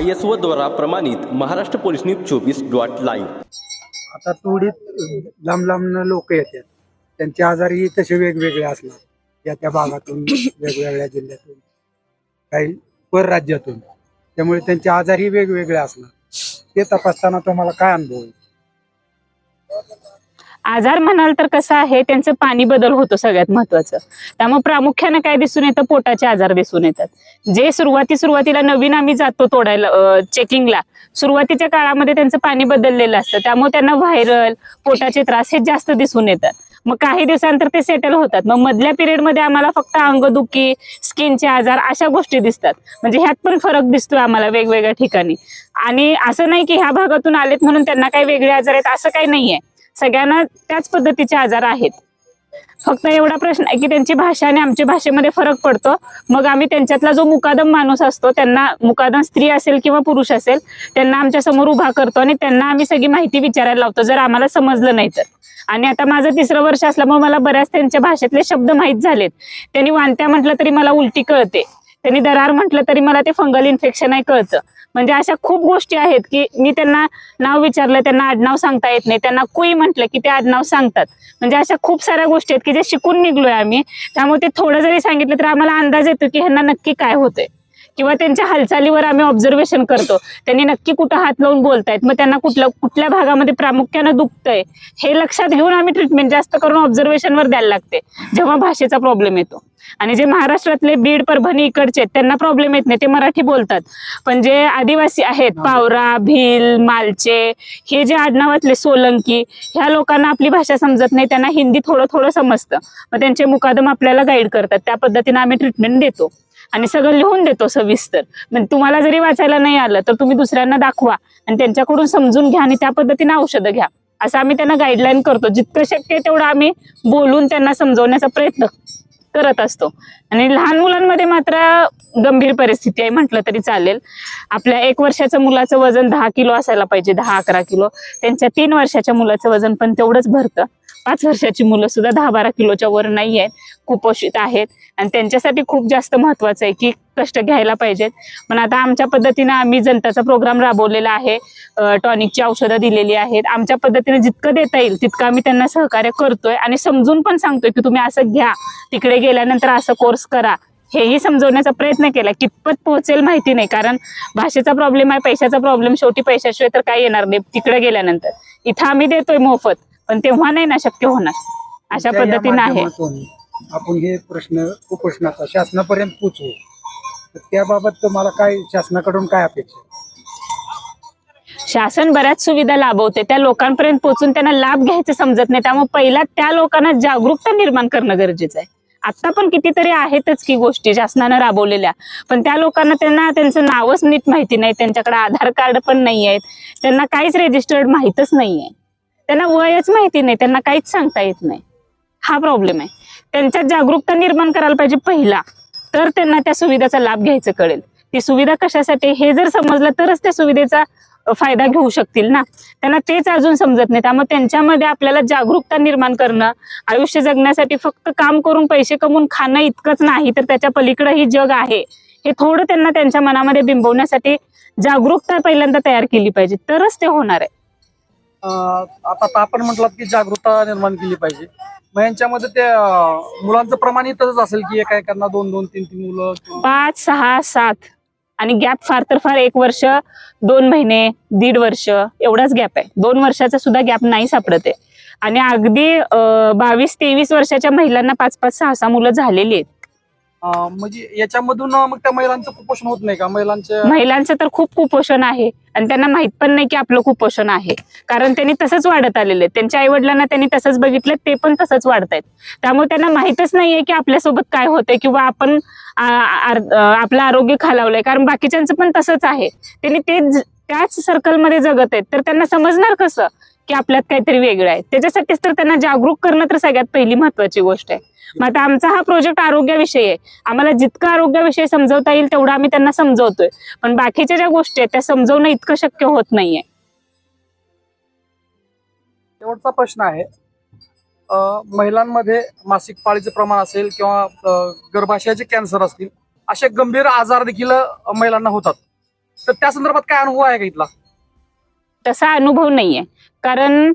I S O द्वारा प्रमाणित Maharashtra police news चोवीस डॉट लाईव्ह. आता तोडीत लांब लांब लोक येतात. त्यांचे आजारही तसे वेगवेगळे असणार. या त्या भागातून वेगवेगळ्या जिल्ह्यातून काही परराज्यातून त्यामुळे त्यांचे आजारही वेगवेगळे असणार. ते तपासताना तुम्हाला काय अनुभव आहे? आजार म्हणाल तर कसं आहे त्यांचं पाणी बदल होतो सगळ्यात महत्वाचं. त्यामुळे प्रामुख्याने काय दिसून येतं? पोटाचे आजार दिसून येतात. जे सुरुवाती सुरुवातीला नवीन आम्ही जातो तोडायला चेकिंगला सुरुवातीच्या काळामध्ये त्यांचं पाणी बदललेलं असतं. त्यामुळे त्यांना व्हायरल पोटाचे त्रास हे जास्त दिसून येतात. मग काही दिवसानंतर ते सेटल होतात. मग मधल्या पिरियडमध्ये आम्हाला फक्त अंगदुखी स्किनचे आजार अशा गोष्टी दिसतात. म्हणजे ह्यात पण फरक दिसतो आम्हाला वेगवेगळ्या ठिकाणी. आणि असं नाही की ह्या भागातून आलेत म्हणून त्यांना काही वेगळे आजार आहेत असं काही नाहीये. सगळ्यांना त्याच पद्धतीचे आजार आहेत. फक्त एवढा प्रश्न आहे की त्यांची भाषा आणि आमच्या भाषेमध्ये फरक पडतो. मग आम्ही त्यांच्यातला जो मुकादम माणूस असतो त्यांना मुकादम स्त्री असेल किंवा पुरुष असेल त्यांना आमच्यासमोर उभा करतो आणि त्यांना आम्ही सगळी माहिती विचारायला लावतो. जर आम्हाला समजलं नाही तर. आणि आता माझं तिसरं वर्ष असल्यामुळे मला बऱ्याच त्यांच्या भाषेतले शब्द माहीत झालेत. त्यांनी वाणत्या म्हटलं तरी मला उलटी कळते. त्यांनी दरार म्हटलं तरी मला ते फंगल इन्फेक्शन आहे कळतं. म्हणजे अशा खूप गोष्टी आहेत की मी त्यांना नाव विचारलं त्यांना आडनाव सांगता येत नाही. त्यांना कुई म्हटलं की ते आडनाव सांगतात. म्हणजे अशा खूप साऱ्या गोष्टी आहेत की जे शिकून निघलोय आम्ही. त्यामुळे ते थोडं जरी सांगितलं तर आम्हाला अंदाज येतो की ह्यांना नक्की काय होतंय. किंवा त्यांच्या हालचालीवर आम्ही ऑब्झर्वेशन करतो. त्यांनी नक्की कुठं हात लावून बोलतायत. मग त्यांना कुठल्या कुठल्या भागामध्ये प्रामुख्यानं दुखतंय हे लक्षात घेऊन आम्ही ट्रीटमेंट जास्त करून ऑब्झर्वेशनवर द्यायला लागते. जेव्हा भाषेचा प्रॉब्लेम येतो. आणि जे महाराष्ट्रातले बीड परभणी इकडचे त्यांना प्रॉब्लेम येत नाही ते मराठी बोलतात. पण जे आदिवासी आहेत पावरा भील मालचे हे जे आडनावातले सोलंकी ह्या लोकांना आपली भाषा समजत नाही त्यांना हिंदी थोडं थोडं समजतं. मग त्यांचे मुकादम आपल्याला गाईड करतात. त्या पद्धतीने आम्ही ट्रीटमेंट देतो. आणि सगळं लिहून देतो सविस्तर. म्हणजे तुम्हाला जरी वाचायला नाही आलं तर तुम्ही दुसऱ्यांना दाखवा आणि त्यांच्याकडून समजून घ्या आणि त्या पद्धतीने औषधं घ्या. असं आम्ही त्यांना गाईडलाईन करतो. जितकं शक्य तेवढं आम्ही बोलून त्यांना समजवण्याचा प्रयत्न करत असतो. आणि लहान मुलांमध्ये मात्र गंभीर परिस्थिती आहे म्हटलं तरी चालेल. आपल्या एक वर्षाच्या मुलाचं वजन दहा किलो असायला पाहिजे दहा अकरा किलो. त्यांच्या तीन वर्षाच्या मुलाचं वजन पण तेवढंच भरतं. पाच वर्षाची मुलं सुद्धा दहा बारा किलोच्या वर नाही आहेत. कुपोषित आहेत. आणि त्यांच्यासाठी खूप जास्त महत्वाचं आहे की कष्ट घ्यायला पाहिजेत. पण आता आमच्या पद्धतीनं आम्ही जनताचा प्रोग्राम राबवलेला आहे. टॉनिकची औषधं दिलेली आहेत. आमच्या पद्धतीने जितकं देता येईल तितकं आम्ही त्यांना सहकार्य करतोय. आणि समजून पण सांगतोय की तुम्ही असं घ्या. तिकडे गेल्यानंतर असं कोर्स करा. हेही समजवण्याचा प्रयत्न केला. कितपत पोहोचेल माहिती नाही. कारण भाषेचा प्रॉब्लेम आहे पैशाचा प्रॉब्लेम शेवटी पैशाशिवाय तर काय येणार नाही. तिकडे गेल्यानंतर. इथं आम्ही देतोय मोफत. पण तेव्हा नाही ना शक्य होणार. अशा त्या या पद्धतीनं आहे. माध्यमातून आपण हे प्रश्न कुपोषणाचा शासनापर्यंत पोचवू. तर त्याबाबत तुम्हाला काय शासनाकडून काय अपेक्षा आहे? शासन बऱ्याच सुविधा लाभवते. त्या लोकांपर्यंत पोहोचून त्यांना लाभ घ्यायचं समजत नाही. त्यामुळे पहिला त्या लोकांना जागरूकता निर्माण करणं गरजेचं आहे. आता पण कितीतरी आहेतच की गोष्टी शासनानं राबवलेल्या. पण त्या लोकांना त्यांना त्यांचं नावच नीट माहिती नाही. त्यांच्याकडे आधार कार्ड पण नाही आहेत त्यांना काहीच रेजिस्टर्ड माहीतच नाहीये. त्यांना वयच माहिती नाही त्यांना काहीच सांगता येत नाही. हा प्रॉब्लेम आहे. त्यांच्यात जागरूकता निर्माण करायला पाहिजे पहिला तर त्यांना त्या सुविधेचा लाभ घ्यायचं कळेल. ती सुविधा कशासाठी हे जर समजलं तरच त्या सुविधेचा फायदा घेऊ शकतील ना? त्यांना तेच अजून समजत नाही. त्यामुळे त्यांच्यामध्ये आपल्याला जागरूकता निर्माण करणं आयुष्य जगण्यासाठी फक्त काम करून पैसे कमवून खाणं इतकंच नाही तर त्याच्या पलीकडे जग आहे. हे थोडं त्यांना त्यांच्या मनामध्ये बिंबवण्यासाठी जागरूकता पहिल्यांदा तयार केली पाहिजे. तरच ते होणार आहे. आता आपण म्हटलं की जागरूकता निर्माण केली पाहिजे. मग यांच्यामध्ये ते मुलांचं प्रमाण इथंच असेल की एका एकांना दोन दोन तीन तीन मुलं पाच सहा सात. आणि गॅप फार तर फार एक वर्ष दोन महिने दीड वर्ष एवढाच गॅप आहे. दोन वर्षाचा सुद्धा गॅप नाही सापडत आहे. आणि अगदी बावीस तेवीस वर्षाच्या महिलांना पाच पाच सहा सहा मुलं झालेली आहेत. म्हणजे याच्यामधून मग त्या महिलांचं कुपोषण होत नाही का? महिलांच्या महिलांचं तर खूप कुपोषण आहे. आणि त्यांना माहीत पण नाही की आपलं कुपोषण आहे. कारण त्यांनी तसंच वाढत आलेले त्यांच्या आई वडिलांना त्यांनी तसंच बघितलं ते पण तसंच वाढतायत त्यामुळे त्यांना माहितच नाहीये की आपल्यासोबत काय होतंय किंवा आपण आपलं आरोग्य खालावलंय. कारण बाकीच्यांचं पण तसंच आहे. त्यांनी तेच त्याच सर्कलमध्ये जगत आहेत. तर त्यांना समजणार कसं? की आपल्यात काहीतरी वेगळं आहे. त्याच्यासाठीच तर त्यांना जागरूक करणं तर सगळ्यात पहिली महत्वाची गोष्ट आहे. मग आता आमचा हा प्रोजेक्ट आरोग्याविषयी आहे. आम्हाला जितकं आरोग्याविषयी समजवता येईल तेवढं आम्ही त्यांना समजवतोय. पण बाकीच्या ज्या गोष्टी आहेत त्या समजवणं इतकं शक्य होत नाहीये. शेवटचा प्रश्न आहे. महिलांमध्ये मासिक पाळीचं प्रमाण असेल किंवा गर्भाशयाचे कॅन्सर असतील असे गंभीर आजार देखील महिलांना होतात. तर त्या संदर्भात काय अनुभव आहे का इथला? तसा अनुभव नाहीये. कारण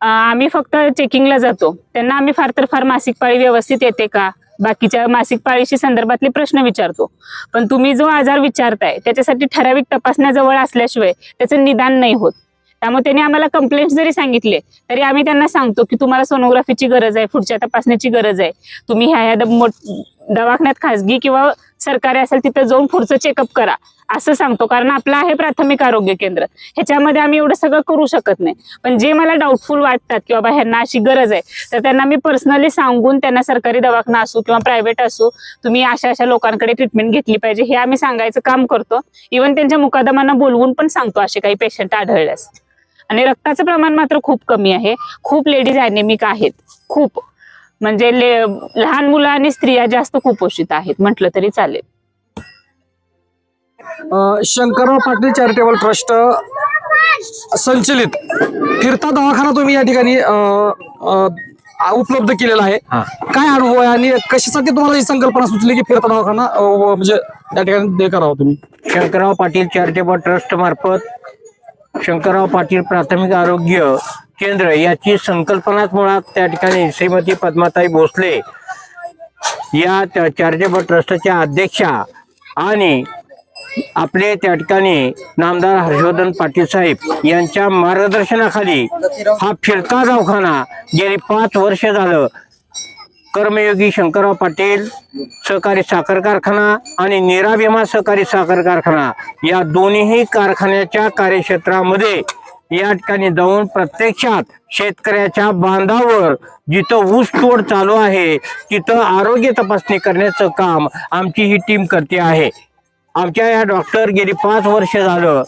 आम्ही फक्त चेकिंगला जातो. त्यांना आम्ही फार तर फार मासिक पाळी व्यवस्थित येते का? बाकीच्या मासिक पाळीशी संदर्भातले प्रश्न विचारतो. पण तुम्ही जो आजार विचारताय त्याच्यासाठी ठराविक तपासण्या जवळ असल्याशिवाय त्याचं निदान नाही होत. त्यामुळे त्यांनी आम्हाला कंप्लेंट जरी सांगितले तरी आम्ही त्यांना सांगतो की तुम्हाला सोनोग्राफीची गरज आहे पुढच्या तपासण्याची गरज आहे. तुम्ही ह्या ह्या दवाखान्यात खासगी किंवा सरकारी असेल तिथं जाऊन पुढचं चेकअप करा असं सांगतो. कारण आपलं आहे प्राथमिक आरोग्य केंद्र. ह्याच्यामध्ये आम्ही एवढं सगळं करू शकत नाही. पण जे मला डाऊटफुल वाटतात की बाबा ह्यांना अशी गरज आहे तर त्यांना मी पर्सनली सांगून त्यांना सरकारी दवाखाना असो किंवा प्रायव्हेट असो तुम्ही अशा अशा लोकांकडे ट्रीटमेंट घेतली पाहिजे हे आम्ही सांगायचं काम करतो. इव्हन त्यांच्या मुकादमांना बोलवून पण सांगतो असे काही पेशंट आढळल्यास. आणि रक्ताचं प्रमाण मात्र खूप कमी आहे. खूप लेडीज अॅनेमिक आहेत. खूप. म्हणजे लहान मुलं आणि स्त्रिया जास्त कुपोषित आहेत म्हटलं तरी चालेल. अ, शंकरराव पाटील चॅरिटेबल ट्रस्ट संचलित फिरता दवाखाना तुम्ही या ठिकाणी उपलब्ध केलेला आहे. काय अनुभव आहे आणि कशासाठी तुम्हाला ही संकल्पना सुचली की फिरता दवाखाना म्हणजे या ठिकाणी ते करावं तुम्ही? शंकरराव पाटील चॅरिटेबल ट्रस्ट मार्फत शंकरराव पाटील प्राथमिक आरोग्य केंद्र याची संकल्पनाच मुळात त्या ठिकाणी श्रीमती पद्माताई भोसले या त्या चॅरिटेबल ट्रस्टच्या अध्यक्षा आणि आपले त्या ठिकाणी नामदार हर्षवर्धन पाटील साहेब यांच्या मार्गदर्शनाखाली हा फिरता दवाखाना गेली पाच वर्ष झालं. कर्मयोगी शंकरराव पाटील सहकारी साखर कारखाना आणि निराभिमा सहकारी साखर कारखाना या दोन्ही कारखान्याच्या कार्यक्षेत्रामध्ये या ठिकाणी जाऊन प्रत्यक्षात शेतकऱ्याच्या बांधावर जिथं ऊस तोड चालू आहे तिथं आरोग्य तपासणी करण्याचं काम आमची ही टीम करते आहे. आमच्या या डॉक्टर गेली पाच वर्ष झालं.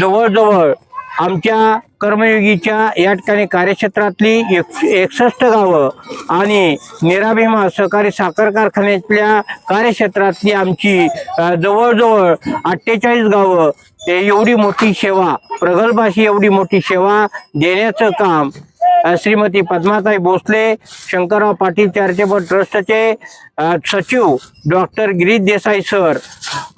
जवळजवळ आमच्या कर्मयोगीच्या या ठिकाणी कार्यक्षेत्रातली एक एकसष्ट गावं आणि निराभिमा सहकारी साखर कारखान्यातल्या कार्यक्षेत्रातली आमची जवळजवळ अठ्ठेचाळीस गावं ते एवढी मोठी सेवा प्रगल्भाशी एवढी मोठी सेवा देण्याचं काम श्रीमती पद्माताई भोसले शंकरराव पाटील चॅरिटेबल ट्रस्टचे सचिव डॉक्टर गिरीश देसाई सर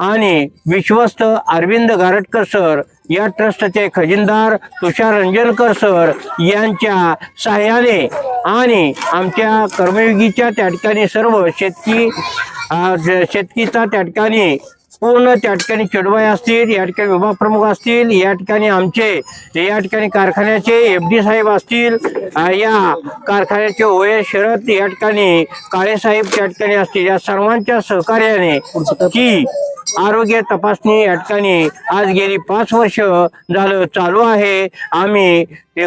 आणि विश्वस्त अरविंद गारटकर सर या ट्रस्टचे खजिनदार तुषार रंजनकर सर यांच्या सहाय्याने आणि आमच्या कर्मयोगीच्या त्या ठिकाणी सर्व शेतकी शेतकीचा त्या ठिकाणी पूर्ण त्या ठिकाणी चेडवाई असतील या ठिकाणी विभाग प्रमुख असतील या ठिकाणी आमचे या ठिकाणी कारखान्याचे एफ डी साहेब असतील या कारखान्याचे ओए शरद या ठिकाणी काळेसाहेब त्या ठिकाणी असतील या सर्वांच्या सहकार्याने की आरोग्य तपासणी या ठिकाणी आज गेली पाच वर्ष झालं चालू आहे. आम्ही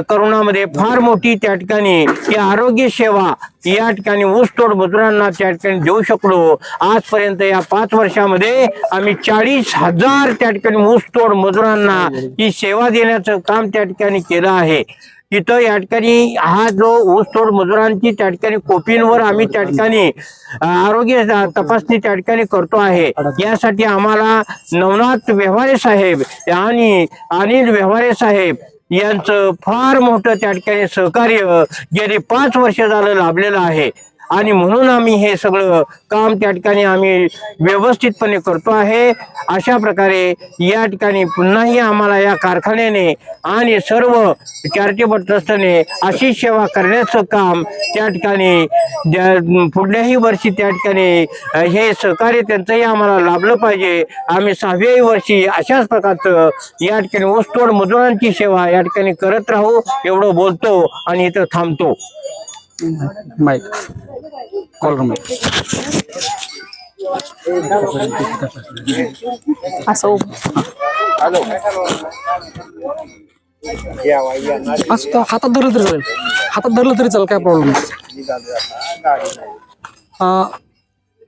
करोनामध्ये फार मोठी त्या ठिकाणी ही आरोग्य सेवा या ठिकाणी ऊसतोड मजुरांना त्या ठिकाणी देऊ शकलो. आजपर्यंत या पाच वर्षामध्ये आम्ही चाळीस हजार त्या ठिकाणी ऊसतोड मजुरांना ही सेवा देण्याचं काम त्या ठिकाणी केलं आहे. तिथं या ठिकाणी हा जो ऊसतोड मजुरांची त्या ठिकाणी कोपींवर आम्ही त्या ठिकाणी आरोग्य तपासणी त्या ठिकाणी करतो आहे. यासाठी आम्हाला नवनाथ व्यवहारे साहेब आणि अनिल व्यवहारे साहेब यांचं फार मोठं त्या ठिकाणी सहकार्य गेली पाच वर्ष झालं लाभलेलं आहे. आणि म्हणून आम्ही हे सगळं काम त्या ठिकाणी आम्ही व्यवस्थितपणे करतो आहे. अशा प्रकारे या ठिकाणी पुन्हाही आम्हाला या कारखान्याने आणि सर्व चॅरिटेबल ट्रस्टने अशी सेवा करण्याचं काम त्या ठिकाणी पुढल्याही वर्षी त्या ठिकाणी हे सहकार्य त्यांचंही आम्हाला लाभलं पाहिजे. आम्ही सहाव्याही वर्षी अशाच प्रकारचं या ठिकाणी ऊसतोड मजुरांची सेवा या ठिकाणी करत राहू एवढं बोलतो आणि इथं थांबतो. माईक कॉलर माईक असं असं हातात धरलं तरी चालेल हातात धरलं तरी चालेल काय प्रॉब्लेम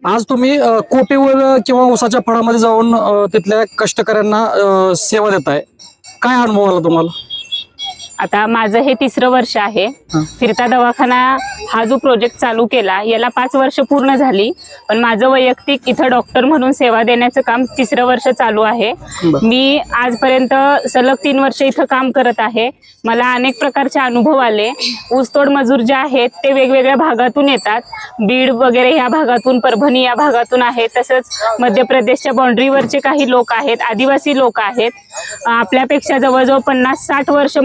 आज तुम्ही अ, कोटेवर किंवा उसाच्या फळामध्ये जाऊन अ, तिथल्या कष्टकऱ्यांना अ, सेवा देताय. काय अनुभव आला तुम्हाला? आता माझं हे तिसरं वर्ष आहे. फिरता दवाखाना हा जो प्रोजेक्ट चालू केला याला पाच वर्ष पूर्ण झाली. पण माझं वैयक्तिक इथं डॉक्टर म्हणून सेवा देण्याचं काम तिसरं वर्ष चालू आहे. मी आजपर्यंत सलग तीन वर्ष इथं काम करत आहे. मला अनेक प्रकारचे अनुभव आले. ऊसतोड मजूर जे आहेत ते वेगवेगळ्या भागातून येतात. बीड वगैरे या भागातून परभणी या भागातून आहेत. तसंच मध्य प्रदेशच्या बाउंड्रीवरचे काही लोक आहेत आदिवासी लोक आहेत. आपल्यापेक्षा जवळजवळ पन्नास साठ वर्ष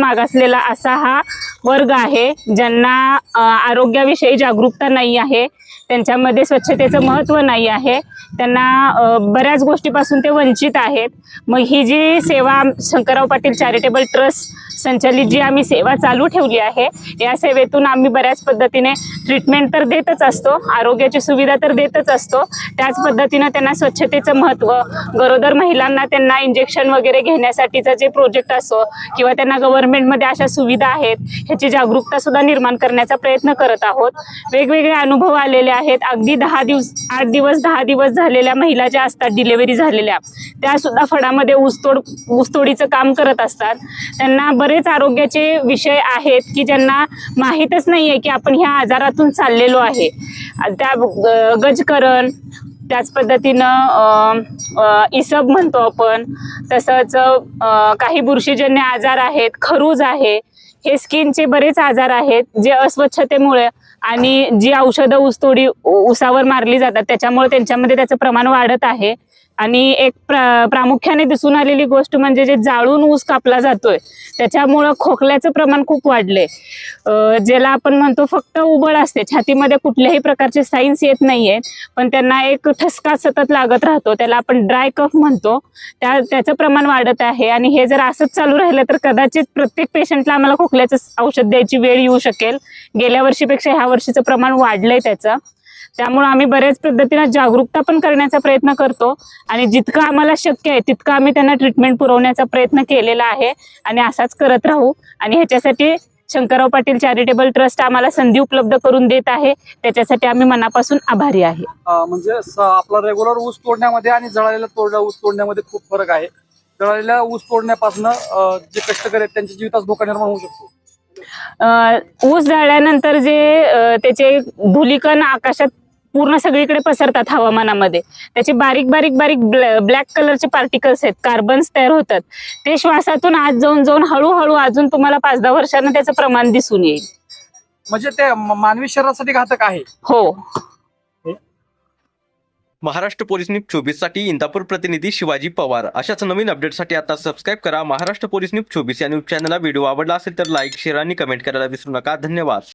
असलेला असा हा वर्ग आहे ज्यांना आरोग्याविषयी जागरूकता नाही आहे त्यांच्यामध्ये स्वच्छतेचं महत्त्व नाही आहे त्यांना बऱ्याच गोष्टीपासून ते वंचित आहेत. मग ही जी सेवा शंकरराव पाटील चॅरिटेबल ट्रस्ट संचलित जी आम्ही सेवा चालू ठेवली आहे या सेवेतून आम्ही बऱ्याच पद्धतीने ट्रीटमेंट तर देतच असतो आरोग्याची सुविधा तर देतच असतो. त्याच पद्धतीनं त्यांना स्वच्छतेचं महत्त्व गरोदर महिलांना त्यांना इंजेक्शन वगैरे घेण्यासाठीचा जे प्रोजेक्ट असो किंवा त्यांना गव्हर्नमेंटमध्ये अशा सुविधा आहेत ह्याची जागरूकता सुद्धा निर्माण करण्याचा प्रयत्न करत आहोत. वेगवेगळे अनुभव आलेले आहेत. अगदी दहा दिवस आठ दिवस दहा दिवस झालेल्या महिला ज्या असतात डिलेव्हरी झालेल्या त्या सुद्धा फडामध्ये ऊसतोड ऊसतोडीचं काम करत असतात. त्यांना बरे बरेच आरोग्याचे विषय आहेत की ज्यांना माहीतच नाही आहे की आपण ह्या आजारातून चाललेलो आहे. त्या गजकरण त्याच पद्धतीनं इसब म्हणतो आपण तसंच काही बुरशीजन्य आजार आहेत खरूज आहे हे स्किनचे बरेच आजार आहेत जे अस्वच्छतेमुळे आणि जी औषधं ऊसतोडी ऊसावर मारली जातात त्याच्यामुळे त्यांच्यामध्ये त्याचं प्रमाण वाढत आहे. आणि एक प्रा प्रामुख्याने दिसून आलेली गोष्ट म्हणजे जे जाळून ऊस कापला जातोय त्याच्यामुळं खोकल्याचं प्रमाण खूप वाढले ज्याला आपण म्हणतो फक्त उबळ असते छातीमध्ये कुठल्याही प्रकारचे साईन्स येत नाहीयेत पण त्यांना एक ठसका सतत लागत राहतो त्याला आपण ड्राय कफ म्हणतो त्या त्याचं प्रमाण वाढत आहे. आणि हे जर असंच चालू राहिलं तर कदाचित प्रत्येक पेशंटला आम्हाला खोकल्याचं औषध द्यायची वेळ येऊ शकेल. गेल्या वर्षीपेक्षा ह्या वर्षीचं प्रमाण वाढलंय त्याचं. त्यामुळे आम्ही बऱ्याच पद्धतीनं जागरूकता पण करण्याचा प्रयत्न करतो. आणि जितकं आम्हाला शक्य आहे तितकं आम्ही त्यांना ट्रीटमेंट पुरवण्याचा प्रयत्न केलेला आहे. आणि असाच करत राहू. आणि ह्याच्यासाठी शंकरराव पाटील चॅरिटेबल ट्रस्ट आम्हाला संधी उपलब्ध करून देत आहे. त्याच्यासाठी आम्ही मनापासून आभारी आहे. म्हणजे आपला रेग्युलर ऊस तोडण्यामध्ये आणि जळालेला तोडला ऊस तोडण्यामध्ये खूप फरक आहे. जळालेल्या ऊस तोडण्यापासून जे कष्टकरी आहेत त्यांच्या जीवितास धोका निर्माण होऊ शकतो. ऊस जाळल्यानंतर जे त्याचे धुलीकण आकाशात पूर्ण सगळीकडे पसरतात हवामानामध्ये. त्याचे बारीक बारीक बारीक ब्लॅक कलरचे पार्टिकल्स आहेत. कार्बन्स तयार होतात. ते श्वासातून आत जाऊन जाऊन हळूहळू अजून तुम्हाला पाच दहा वर्षांना त्याचं प्रमाण दिसून येईल. म्हणजे ते मानवी शरीरासाठी घातक आहे. हो. महाराष्ट्र पोलीस न्यूज चोवीससाठी इंदापूर प्रतिनिधी शिवाजी पवार. अशाच नवीन अपडेटसाठी आता सबस्क्राईब करा. महाराष्ट्र पोलीस न्यूज चोवीस या न्यूज चॅनलला व्हिडिओ आवडला असेल तर लाईक शेअर आणि कमेंट करायला विसरू नका. धन्यवाद.